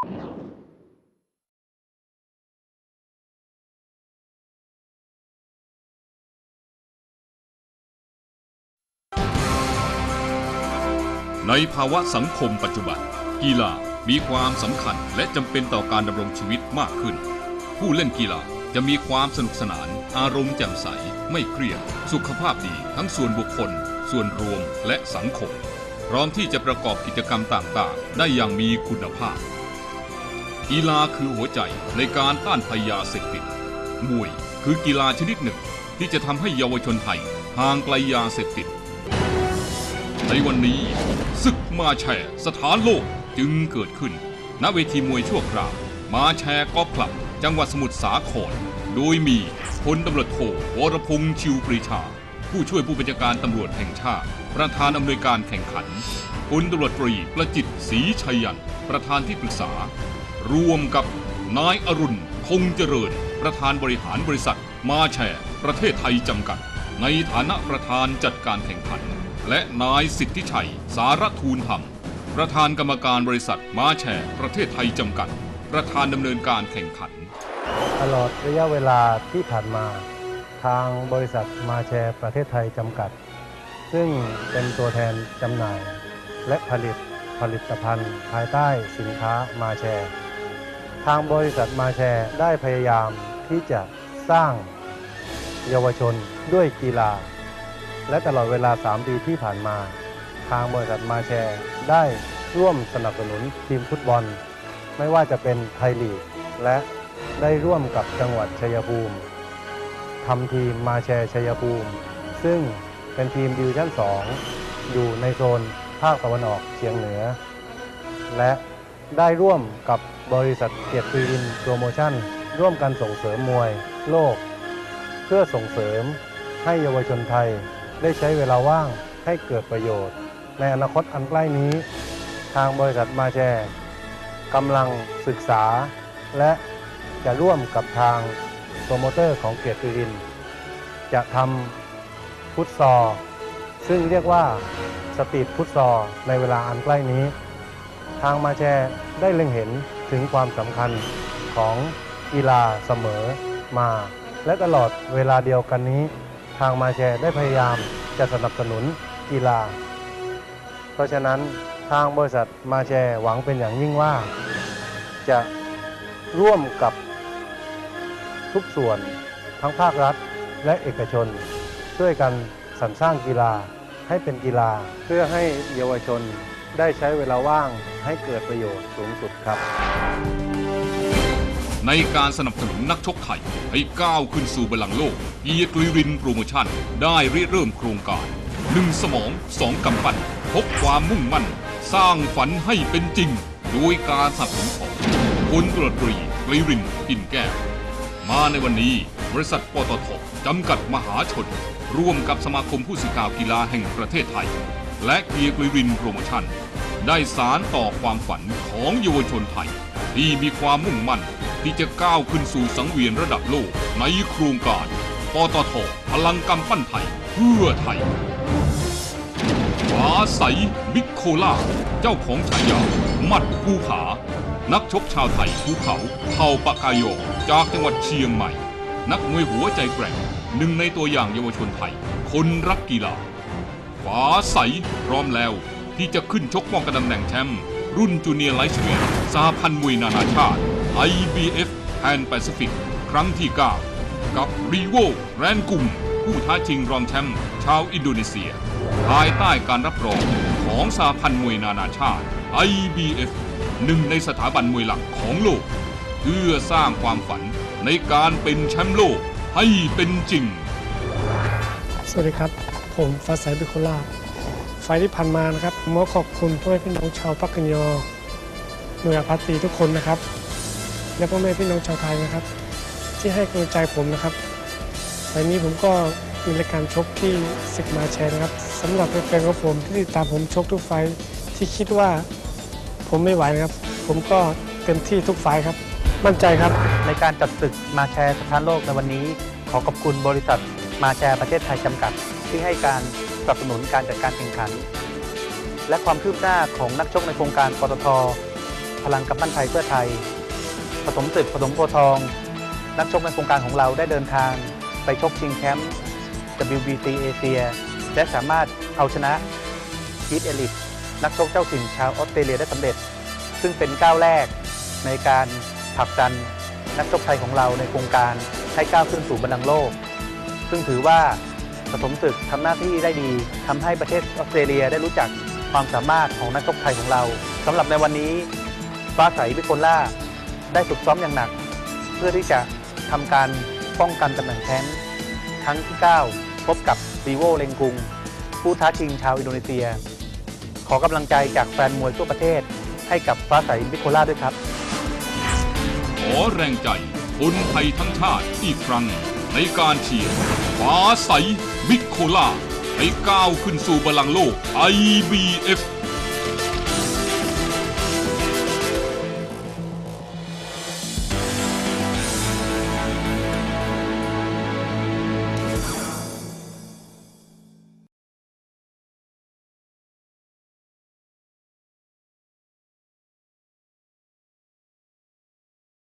ในภาวะสังคมปัจจุบัน กีฬามีความสำคัญและจำเป็นต่อการดำรงชีวิตมากขึ้น ผู้เล่นกีฬาจะมีความสนุกสนาน อารมณ์แจ่มใส ไม่เครียด สุขภาพดีทั้งส่วนบุคคล ส่วนรวมและสังคม พร้อมที่จะประกอบกิจกรรมต่างๆ ได้อย่างมีคุณภาพ กีฬาคือหัวใจในการต้านภัยยาเสพติด มวยคือกีฬาชนิดหนึ่ง ที่จะทำให้เยาวชนไทยห่างไกลยาเสพติด ในวันนี้ศึกมาแชร์สถานโลกจึงเกิดขึ้น ณเวทีมวยชั่วคราว มาแชร์กอล์ฟคลับ จังหวัดสมุทรสาคร โดยมีพลตำรวจโทวรพงษ์ชิวปรีชา ผู้ช่วยผู้บัญชาการตำรวจแห่งชาติ ประธานอำนวยการแข่งขันพลตำรวจตรีประจิตศรีชัยยัน ประธานที่ปรึกษา ร่วมกับนายอรุณ คงเจริญ ประธานบริหารบริษัท มาแชร์ ประเทศไทยจำกัด ในฐานะประธานจัดการแข่งขัน และนายสิทธิชัย สารทูลธรรม ประธานกรรมการบริษัท มาแชร์ ประเทศไทยจำกัด ประธานดำเนินการแข่งขัน ตลอดระยะเวลาที่ผ่านมา ทางบริษัทมาแชร์ประเทศไทยจำกัด ซึ่งเป็นตัวแทนจำหน่าย และผลิตผลิตภัณฑ์ ภายใต้สินค้ามาแชร์ ทางบริษัทมาแชร์ได้พยายามที่จะสร้างเยาวชนด้วยกีฬา และตลอดเวลา 3 ปีที่ผ่านมา ทางบริษัทมาแชร์ ได้ร่วมสนับสนุนทีมฟุตบอล ไม่ว่าจะเป็นไทยลีก และได้ร่วมกับจังหวัดชัยภูมิทำทีมมาแชร์ชัยภูมิ ซึ่งเป็นทีมดิวิชั่น 2 อยู่ในโซนภาคตะวันออกเฉียงเหนือ และ ได้ร่วมกับบริษัทเกียรติวินโปรโมชั่น ร่วมกันส่งเสริมมวย โลก เพื่อส่งเสริมให้เยาวชนไทย ได้ใช้เวลาว่างให้เกิดประโยชน์ ในอนาคตอันใกล้นี้ ทางบริษัทมาแชร์กำลังศึกษา และจะร่วมกับทางโปรโมเตอร์ของเกียรติริน จะทำฟุตซอลซึ่งเรียกว่าสตรีทฟุตซอลในเวลาอันใกล้นี้ ทางมาแชร์ได้เล็งเห็นถึงความสำคัญของกีฬาเสมอมา และตลอดเวลาเดียวกันนี้ ทางมาแชร์ได้พยายามจะสนับสนุนกีฬา เพราะฉะนั้นทางบริษัทมาแชร์หวังเป็นอย่างยิ่งว่า จะร่วมกับทุกส่วนทั้งภาครัฐและเอกชน ช่วยกันสรรสร้างกีฬาให้เป็นกีฬาเพื่อให้เยาวชน ได้ใช้เวลาว่างให้เกิดประโยชน์สูงสุดครับ ในการสนับสนุนนักชกไทย ให้ก้าวขึ้นสู่บลลังก์โลกเอียกลิรินโปรโมชั่น ได้ริเริ่มโครงการหนึ่งสมองสองกำปั้นพกความมุ่งมั่น สร้างฝันให้เป็นจริง โดยการสนับสนุนของพลตรวจตรีกลิรินปินแก้ว มาในวันนี้บริษัทปตทจำกัดมหาชน ร่วมกับสมาคมผู้สื่อข่าวกีฬาแห่งประเทศไทย และเกียร์กลิรินโปรโมชั่น ได้สารต่อความฝันของเยาวชนไทย ที่มีความมุ่งมั่นที่จะก้าวขึ้นสู่สังเวียนระดับโลกในโครงการปตทพลังกำปั้นไทย เพื่อไทยฟ้าใสบิ๊กโคล่า เจ้าของฉายาหมัดภูผา นักชกชาวไทยภูเขาเผ่าปากายอจากจังหวัดเชียงใหม่ นักมวยหัวใจแกร่งหนึ่งในตัวอย่างเยาวชนไทย คนรักกีฬา ฟ้าใสพร้อมแล้ว ที่จะขึ้นชกป้องกันตำแหน่งแชมป์รุ่นจูเนียร์ไลท์เวทสหพันธ์มวยนานาชาติ IBF Pan Pacific ครั้งที่ 9 กับรีโวแรนกุมผู้ท้าชิงรองแชมป์ชาวอินโดนีเซีย ภายใต้การรับรองของสหพันธ์มวยนานาชาติ IBF หนึ่งในสถาบันมวยหลักของโลก เพื่อสร้างความฝันในการเป็นแชมป์โลกให้เป็นจริง สวัสดีครับ ผมฟ้าใสบิโคล่าไฟที่ผ่านมานะครับผมขอขอบคุณพ่อแม่พี่น้องชาวปักกันยอหน่วยอาพัตตีทุกคนนะครับ และพ่อแม่พี่น้องชาวไทยนะครับ ที่ให้กำลังใจผมนะครับไฟล์นี้ผมก็มีรายการชกที่ศึกมาแชร์นะครับสำหรับแฟนๆของผมที่ติดตามผมชกทุกไฟที่คิดว่าผมไม่ไหวนะครับ ผมก็เต็มที่ทุกไฟครับ มั่นใจครับ ในการจัดศึกมาแชร์สถานโลกในวันนี้ ขอขอบคุณบริษัทมาแชร์ประเทศไทยจำกัด ที่ให้การสนับสนุนการจัดการแข่งขัน และความคืบหน้าของนักชกในโครงการปตท พลังกำปั้นไทยเพื่อไทย ผสมศึกผสมโพทอง นักชกในโครงการของเราได้เดินทาง ไปชกชิงแชมป์ WBC เอเชียและสามารถเอาชนะคีตเอลิทนักชกเจ้าถิ่นชาวออสเตรเลียได้สำเร็จ ซึ่งเป็นก้าวแรกในการผลักดันนักชกไทยของเราในโครงการให้ก้าวขึ้นสู่บัลลังโลก ซึ่งถือว่า ผสมศึกทำหน้าที่ได้ดีทำให้ประเทศออสเตรเลียได้รู้จักความสามารถของนักชกไทยของเราสำหรับในวันนี้ฟ้าใสวิโคล่าได้ฝึกซ้อมอย่างหนัก เพื่อที่จะทำการป้องกันตำแหน่งแชมป์ครั้งที่ 9 พบกับรีโวเลงกุง ผู้ท้าชิงชาวอินโดนีเซีย ขอกำลังใจจากแฟนมวยทั่วประเทศ ให้กับฟ้าใสวิโคล่าด้วยครับ ขอแรงใจคนไทยทั้งชาติอีกครั้งในการเชียร์ฟ้าใส วิกโคล่าให้ก้าวขึ้นสู่บลลังโลก IBF